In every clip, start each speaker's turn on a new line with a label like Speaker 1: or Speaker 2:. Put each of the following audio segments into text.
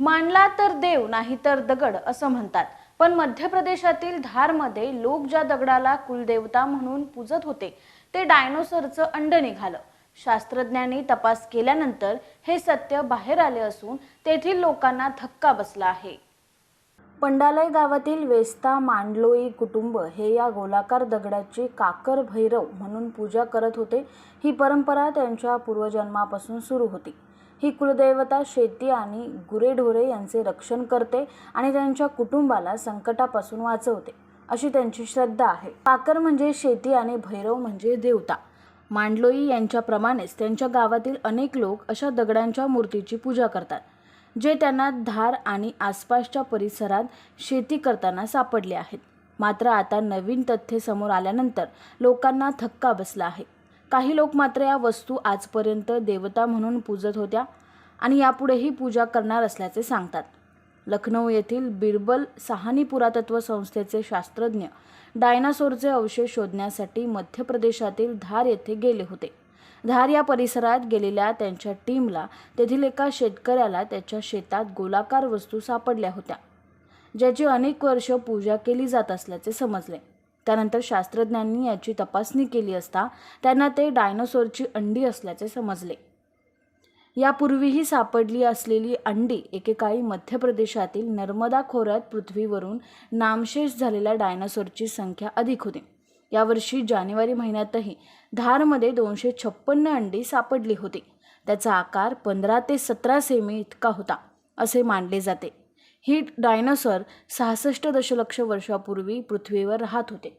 Speaker 1: मानला तर देव नाही तर दगड असं म्हणतात. पण मध्य प्रदेशातील धारमध्ये लोक ज्या दगडाला कुलदेवता म्हणून पूजत होते ते डायनोसरचं अंड निघालं. शास्त्रज्ञांनी तपास केल्यानंतर हे सत्य बाहेर आले असून तेथील लोकांना धक्का बसला आहे. पंडालय गावातील वेस्ता मांडलोई कुटुंब हे या गोलाकार दगडाची काकर भैरव म्हणून पूजा करत होते. ही परंपरा त्यांच्या पूर्वजन्मापासून सुरू होती. ही कुलदैवता शेती आणि गुरेढोरे यांचे रक्षण करते आणि त्यांच्या कुटुंबाला संकटापासून वाचवते. अशी त्यांची श्रद्धा आहे. पाकर म्हणजे शेती आणि भैरव म्हणजे देवता. मांडलोई यांच्याप्रमाणेच त्यांच्या गावातील अनेक लोक अशा दगडांच्या मूर्तीची पूजा करतात जे त्यांना धार आणि आसपासच्या परिसरात शेती करताना सापडले आहेत. मात्र आता नवीन तथ्ये समोर आल्यानंतर लोकांना थक्का बसला आहे. काही लोक मात्र या वस्तू आजपर्यंत देवता म्हणून पूजत होत्या आणि यापुढेही पूजा करणार असल्याचे सांगतात. लखनौ येथील बिरबल सहानी पुरातत्व संस्थेचे शास्त्रज्ञ डायनासोरचे अवशेष शोधण्यासाठी मध्य प्रदेशातील धार येथे गेले होते. धार या परिसरात गेलेल्या त्यांच्या टीमला तेथील एका शेतकऱ्याला त्याच्या शेतात गोलाकार वस्तू सापडल्या होत्या ज्याची अनेक वर्ष पूजा केली जात असल्याचे समजले. त्यानंतर शास्त्रज्ञांनी याची तपासणी केली असता त्यांना ते डायनोसॉरची अंडी असल्याचे समजले. यापूर्वीही सापडली असलेली अंडी एकेकाळी मध्य प्रदेशातील नर्मदा खोऱ्यात पृथ्वीवरून नामशेष झालेल्या डायनासोरची संख्या अधिक होती. यावर्षी जानेवारी महिन्यातही धारमध्ये दोनशे छप्पन्न अंडी सापडली होती. त्याचा आकार पंधरा ते सतरा सेमी इतका होता असे मानले जाते. ही डायनोसॉर सहासष्ट दशलक्ष वर्षापूर्वी पृथ्वीवर राहत होते.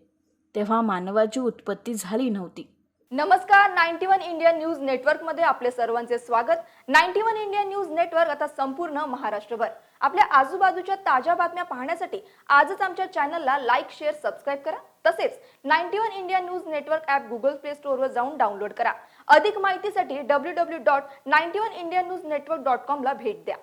Speaker 1: तेव्हा मानवाची उत्पत्ती झाली नव्हती.
Speaker 2: नमस्कार नाईन्टी वन इंडियन न्यूज नेटवर्कमध्ये आपले सर्वांचे स्वागत. Ninety one Indian news network आता संपूर्ण महाराष्ट्रभर. आपल्या आजूबाजूच्या ताज्या बातम्या पाहण्यासाठी आजच आमच्या चॅनलला लाईक शेअर सबस्क्राईब करा. तसेच ninety one India news network app Google play स्टोअरवर जाऊन डाउनलोड करा. अधिक माहितीसाठी W W dot ninety one India news network dot कॉमला भेट द्या.